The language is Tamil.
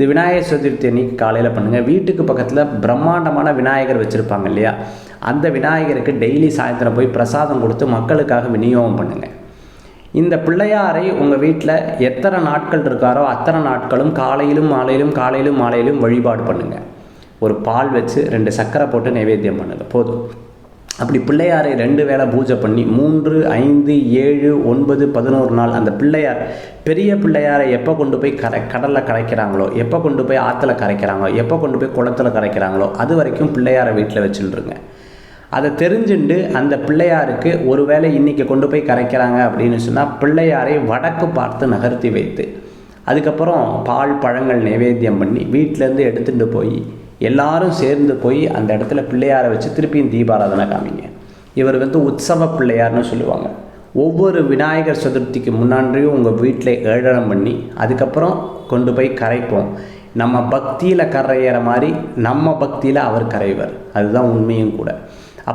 இது விநாயகர் சதுர்த்தி அன்னைக்கு காலையில் பண்ணுங்கள் வீட்டுக்கு பக்கத்தில் பிரம்மாண்டமான விநாயகர் வச்சுருப்பாங்க இல்லையா? அந்த விநாயகருக்கு டெய்லி சாயந்தரம் போய் பிரசாதம் கொடுத்து மக்களுக்காக விநியோகம் பண்ணுங்கள் இந்த பிள்ளையாரை உங்கள் வீட்டில் எத்தனை நாட்கள் இருக்காரோ அத்தனை நாட்களும் காலையிலும் மாலையிலும் காலையிலும் மாலையிலும் வழிபாடு பண்ணுங்கள் ஒரு பால் வச்சு ரெண்டு சக்கரை போட்டு நைவேத்தியம் பண்ணுங்கள் போதும். அப்படி பிள்ளையாரை ரெண்டு வேளை பூஜை பண்ணி மூன்று ஐந்து ஏழு ஒன்பது பதினோரு நாள் அந்த பிள்ளையார் பெரிய பிள்ளையாரை எப்போ கொண்டு போய் கரை கடலில் கரைக்கிறாங்களோ எப்போ கொண்டு போய் ஆற்றுல கரைக்கிறாங்களோ எப்போ கொண்டு போய் குளத்துல கரைக்கிறாங்களோ அது வரைக்கும் பிள்ளையாரை வீட்டில் வச்சுட்டுருங்க அதை தெரிஞ்சுண்டு அந்த பிள்ளையாருக்கு ஒருவேளை இன்னைக்கு கொண்டு போய் கரைக்கிறாங்க அப்படின்னு சொன்னால் பிள்ளையாரை வடக்கு பார்த்து நகர்த்தி வைத்து அதுக்கப்புறம் பால் பழங்கள் நைவேத்தியம் பண்ணி வீட்டிலேருந்து எடுத்துகிட்டு போய் எல்லாரும் சேர்ந்து போய் அந்த இடத்துல பிள்ளையாரை வச்சு திருப்பியும் தீபாராதனை காமிங்க. இவர் வந்து உற்சவ பிள்ளையார்னு சொல்லுவாங்க. ஒவ்வொரு விநாயகர் சதுர்த்திக்கு முன்னாடியும் உங்கள் வீட்டில் ஏழனம் பண்ணி அதுக்கப்புறம் கொண்டு போய் கரைப்போம். நம்ம பக்தியில் கரையிற மாதிரி நம்ம பக்தியில் அவர் கரைவர். அதுதான் உண்மையும் கூட.